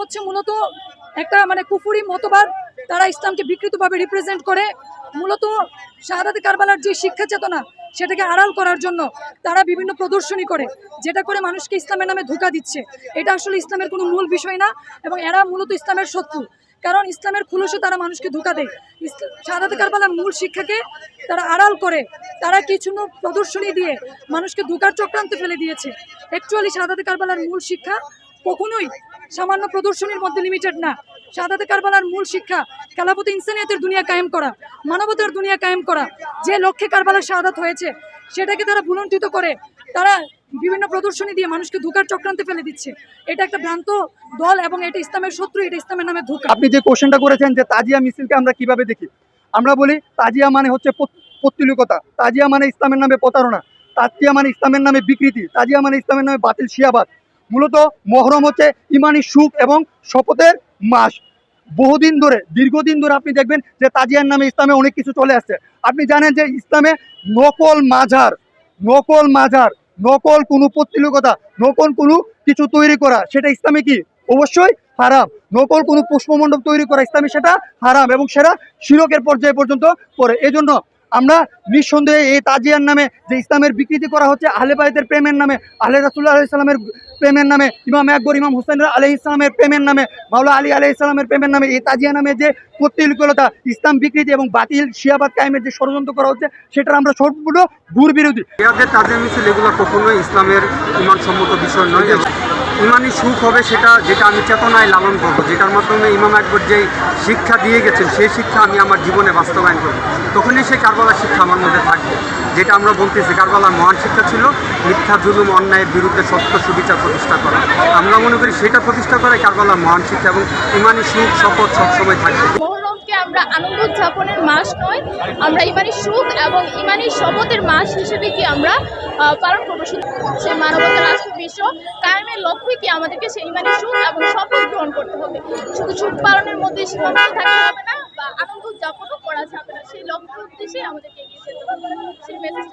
হচ্ছে মূলত একটা মানে কুফুরি মতবাদ, তারা ইসলামকে বিকৃতভাবে রিপ্রেজেন্ট করে। মূলত শাহাদাতে কারবালার যে শিক্ষা চেতনা, সেটাকে আড়াল করার জন্য তারা বিভিন্ন প্রদর্শনী করে, যেটা করে মানুষকে ইসলামের নামে ধোকা দিচ্ছে। এটা আসলে ইসলামের কোনো মূল বিষয় না এবং এরা মূলত ইসলামের শত্রু। কারণ ইসলামের খুলসে তারা মানুষকে ধোকা দেয়। শাহাদাতে কারবালার মূল শিক্ষাকে তারা আড়াল করে। তারা কিছু প্রদর্শনী দিয়ে মানুষকে ধোকার চক্রান্ত ফেলে দিয়েছে। অ্যাকচুয়ালি শাহাদাতে কারবালার মূল শিক্ষা কখনোই সামান্য প্রদর্শনীর মধ্যে লিমিটেড না। শাহাদাতে কারবালার মূল শিক্ষা কালাপতি ইনসানিয়াতের দুনিয়া কায়েম করা, মানবতার দুনিয়া কায়েম করা, যে লক্ষ্যে কারবালার শাহাদাত হয়েছে, সেটাকে তারা ভুলণ্ঠিত করে, তারা বিভিন্ন প্রদর্শনী দিয়ে মানুষকে ধোকার চক্রান্তে ফেলে দিচ্ছে। এটা একটা ভ্রান্ত দল এবং এটা ইসলামের শত্রু, এটা ইসলামের নামে ধোকা। আপনি যে কোশ্চেনটা করেছেন যে তাজিয়া মিছিলকে আমরা কীভাবে দেখি? আমরা বলি তাজিয়া মানে হচ্ছে পত- তাজিয়া মানে ইসলামের নামে প্রতারণা, তাজিয়া মানে ইসলামের নামে বিকৃতি, তাজিয়া মানে ইসলামের নামে বাতিল শিয়াবাদ। মূলত মহরম হচ্ছে ইমানি সুখ এবং শপথের মাস। বহুদিন ধরে, দীর্ঘদিন ধরে আপনি দেখবেন যে তাজিয়ার নামে ইসলামে অনেক কিছু চলে আসছে। আপনি জানেন যে ইসলামে নকল মাঝার নকল মাঝার নকল কোনো পত্তলিকতা নকল কোনো কিছু তৈরি করা, সেটা ইসলামে কি? অবশ্যই হারাম। নকল কোনো পুষ্পমণ্ডপ তৈরি করা ইসলামে সেটা হারাম এবং সেটা শিরকের পর্যায়ে পর্যন্ত পড়ে। এজন্য আমরা নিঃসন্দেহে এই তাজিয়ার নামে যে ইসলামের বিকৃতি করা হচ্ছে, আহলে বাইতের প্রেমের নামে, আহলে রাসুল্লাহ আলি ইসলামের প্রেমের নামে, ইমাম আকবর, ইমাম হুসেন আলহ ইসলামের প্রেমের নামে, মাওলা আলী আলহ ইসলামের প্রেমের নামে, এই তাজিয়া নামে যে পত্রিকলতা ইসলাম বিকৃতি এবং বাতিল শিয়াবাদ কায়েমের যে ষড়যন্ত্র করা হচ্ছে, সেটার আমরা সম্পূর্ণ দূর বিরোধী তাজিয়া মিছিল, এগুলো কখনোই ইসলামের ইমানসম্মত বিষয় নয়। ইমানি সুখ হবে সেটা যেটা আমি চেতনায় লালন করব, যেটার মাধ্যমে ইমাম আকবর যেই শিক্ষা দিয়ে গেছেন, সেই শিক্ষা আমি আমার জীবনে বাস্তবায়ন করব। তখনই সেই কারবালার শিক্ষা আমার মধ্যে থাকবে। যেটা আমরা বলতেছি, কারবালার মহান শিক্ষা ছিল মিথ্যা, জুলুম, অন্যায়ের বিরুদ্ধে সত্য সুবিচার প্রতিষ্ঠা করা। আমরা মনে করি সেটা প্রতিষ্ঠা করাই কারবালার মহান শিক্ষা এবং ইমানি সুখ, শপথ সবসময় থাকবে। আমরা আনন্দ উদযাপনের মাস নয়, আমরা ইমানি সুখ এবং ইমানি শপথের মাস হিসেবে কি আমরা পালন করব? সেই মানবতা রাষ্ট্র বিশ্ব কায়েমের লক্ষ্যই কি আমাদেরকে সেই ইমানি সুখ এবং শপথ গ্রহণ করতে হবে? শুধু সুখ পালনের মধ্যে সীমাবদ্ধ থাকতে হবে না, বা আনন্দ উদযাপনও করা যাবে না। সেই লক্ষ্য উদ্দেশ্যে আমাদেরকে এগিয়ে যেতে হবে। সেই মেসেজটা